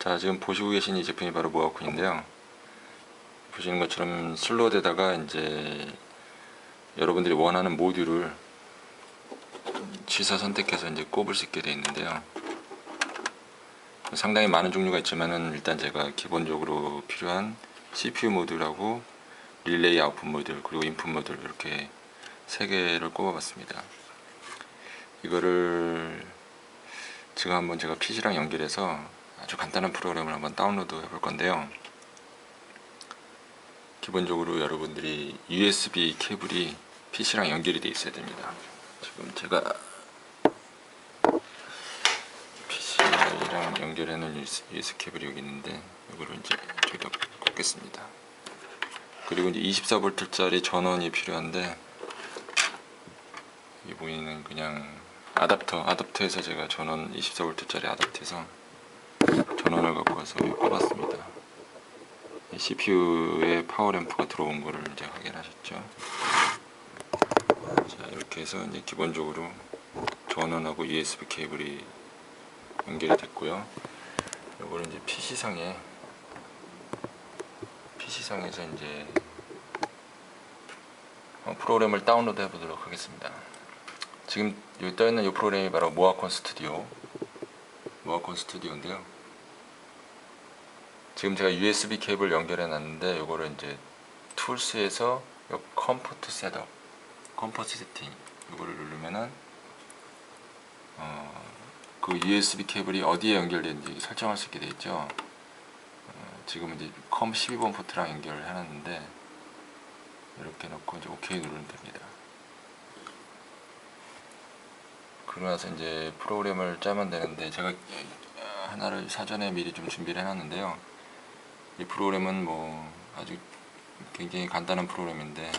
자 지금 보시고 계신 이 제품이 바로 모아콘인데요. 보시는 것처럼 슬롯에다가 이제 여러분들이 원하는 모듈을 취사 선택해서 이제 꼽을 수 있게 되어 있는데요. 상당히 많은 종류가 있지만은 일단 제가 기본적으로 필요한 CPU 모듈하고 릴레이 아웃풋 모듈 그리고 인풋 모듈 이렇게 세 개를 꼽아봤습니다. 이거를 지금 한번 제가 PC랑 연결해서 아주 간단한 프로그램을 한번 다운로드 해볼 건데요. 기본적으로 여러분들이 USB 케이블이 PC랑 연결이 되어 있어야 됩니다. 지금 제가 PC랑 연결해 놓은 USB 케이블이 여기 있는데 이거를 이제 저기다 꽂겠습니다. 그리고 이제 24V짜리 전원이 필요한데 여기 보이는 그냥 아답터 아답터에서 제가 전원 24V짜리 아답터에서 전원을 갖고 와서 여기 꼽았습니다. CPU에 파워램프가 들어온 거를 이제 확인하셨죠. 자 이렇게 해서 이제 기본적으로 전원하고 USB 케이블이 연결이 됐고요. 이거를 이제 PC 상에 PC 상에서 이제 어, 프로그램을 다운로드 해보도록 하겠습니다. 지금 여기 떠 있는 이 프로그램이 바로 모아콘 스튜디오 모아콘 스튜디오인데요. 지금 제가 USB 케이블 연결해 놨는데 이거를 이제 툴스에서 요 컴포트 셋업 컴포트 세팅 이거를 누르면은 어, 그 USB 케이블이 어디에 연결되는지 설정할 수 있게 되어 있죠. 어, 지금 이제 컴 12번 포트랑 연결을 해놨는데 이렇게 놓고 이제 OK 누르면 됩니다. 그러고 나서 이제 프로그램을 짜면 되는데 제가 하나를 사전에 미리 좀 준비를 해놨는데요. 이 프로그램은 뭐 아주 굉장히 간단한 프로그램인데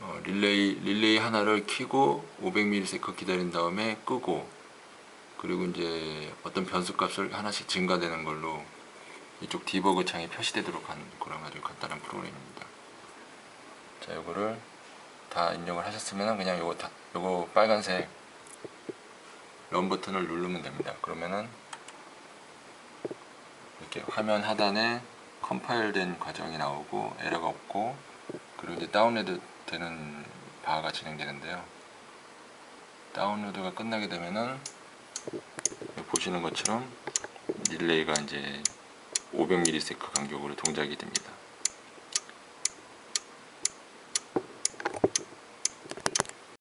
어, 릴레이 릴레이 하나를 키고 500ms 기다린 다음에 끄고 그리고 이제 어떤 변수 값을 하나씩 증가되는 걸로 이쪽 디버그 창에 표시되도록 하는 그런 아주 간단한 프로그램입니다. 자, 이거를 다 입력을 하셨으면 그냥 요거 다, 요거 빨간색 런 버튼을 누르면 됩니다. 그러면은 이렇게 화면 하단에 컴파일된 과정이 나오고 에러가 없고 그리고 이제 다운로드 되는 바가 진행되는데요. 다운로드가 끝나게 되면은 보시는 것처럼 릴레이가 이제 500ms 간격으로 동작이 됩니다.